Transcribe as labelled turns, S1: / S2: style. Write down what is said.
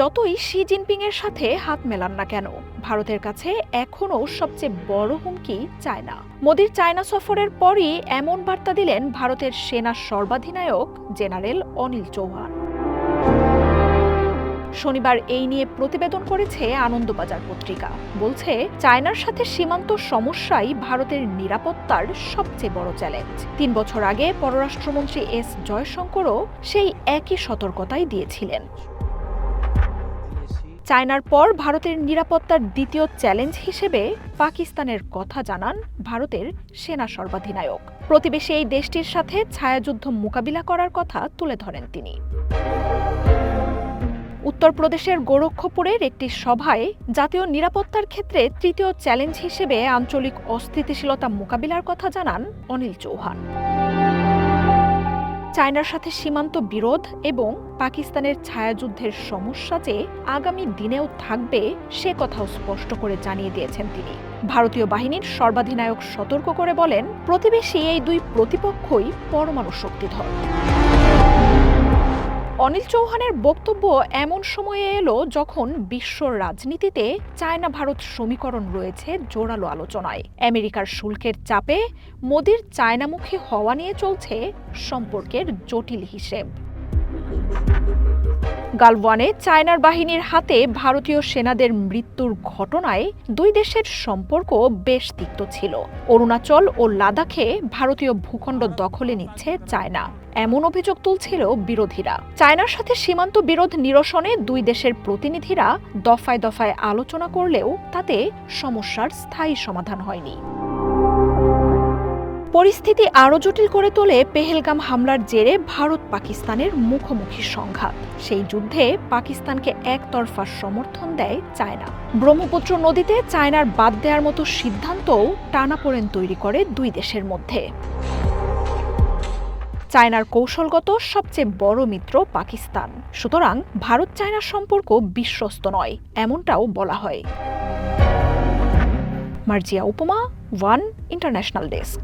S1: যতই Xi Jinping এর সাথে হাত মেলান না কেন, ভারতের কাছে এখনও সবচেয়ে বড় হুমকি চায়না। মোদির চায়না সফরের পরই এমন বার্তা দিলেন ভারতের সেনা সর্বাধিনায়ক জেনারেল অনিল চৌহান। শনিবার এই নিয়ে প্রতিবেদন করেছে আনন্দবাজার পত্রিকা। বলছে, চায়নার সাথে সীমান্ত সমস্যাই ভারতের নিরাপত্তার সবচেয়ে বড় চ্যালেঞ্জ। তিন বছর আগে পররাষ্ট্রমন্ত্রী এস জয়শঙ্করও সেই একই সতর্কতাই দিয়েছিলেন। চায়নার পর ভারতের নিরাপত্তার দ্বিতীয় চ্যালেঞ্জ হিসেবে পাকিস্তানের কথা জানান ভারতের সেনা সর্বাধিনায়ক। প্রতিবেশী এই দেশটির সাথে ছায়াযুদ্ধ মোকাবিলা করার কথা তুলে ধরেন তিনি। উত্তরপ্রদেশের গোরক্ষপুরের একটি সভায় জাতীয় নিরাপত্তার ক্ষেত্রে তৃতীয় চ্যালেঞ্জ হিসেবে আঞ্চলিক অস্থিতিশীলতা মোকাবিলার কথা জানান অনিল চৌহান। চায়নার সাথে সীমান্ত বিরোধ এবং পাকিস্তানের ছায়াযুদ্ধের সমস্যা যে আগামী দিনেও থাকবে, সে কথাও স্পষ্ট করে জানিয়ে দিয়েছেন তিনি। ভারতীয় বাহিনীর সর্বাধিনায়ক সতর্ক করে বলেন, প্রতিবেশী এই দুই প্রতিপক্ষই পরমাণু শক্তিধর। অনিল চৌহানের বক্তব্য এমন সময়ে এলো যখন বিশ্ব রাজনীতিতে চায়না ভারত সমীকরণ রয়েছে জোরালো আলোচনায়। আমেরিকার শুল্কের চাপে মোদির চায়নামুখী হওয়া নিয়ে চলছে সম্পর্কের জটিল হিসেব। গালওয়ানে চায়নার বাহিনীর হাতে ভারতীয় সেনাদের মৃত্যুর ঘটনায় দুই দেশের সম্পর্ক বেশ তিক্ত ছিল। অরুণাচল ও লাদাখে ভারতীয় ভূখণ্ড দখলে নিচ্ছে চায়না। এমন অভিযোগ তুলছিল বিরোধীরা। চায়নার সাথে সীমান্ত বিরোধ নিরসনে দুই দেশের প্রতিনিধিরা দফায় দফায় আলোচনা করলেও তাতে সমস্যার স্থায়ী সমাধান হয়নি। পরিস্থিতি আরও জটিল করে তোলে পেহেলগাম হামলার জেরে ভারত পাকিস্তানের মুখোমুখি সংঘাত। সেই যুদ্ধে পাকিস্তানকে একতরফা সমর্থন দেয় চায়না। ব্রহ্মপুত্র নদীতে চায়নার বাদ দেওয়ার মতো সিদ্ধান্তও টানাপোড়েন তৈরি করে দুই দেশের মধ্যে। চায়নার কৌশলগত সবচেয়ে বড় মিত্র পাকিস্তান। সুতরাং ভারত চায়নার সম্পর্ক বিশ্বস্ত নয়, এমনটাও বলা হয়। মার্জিয়া উপমা, ওয়ান ইন্টারন্যাশনাল ডেস্ক।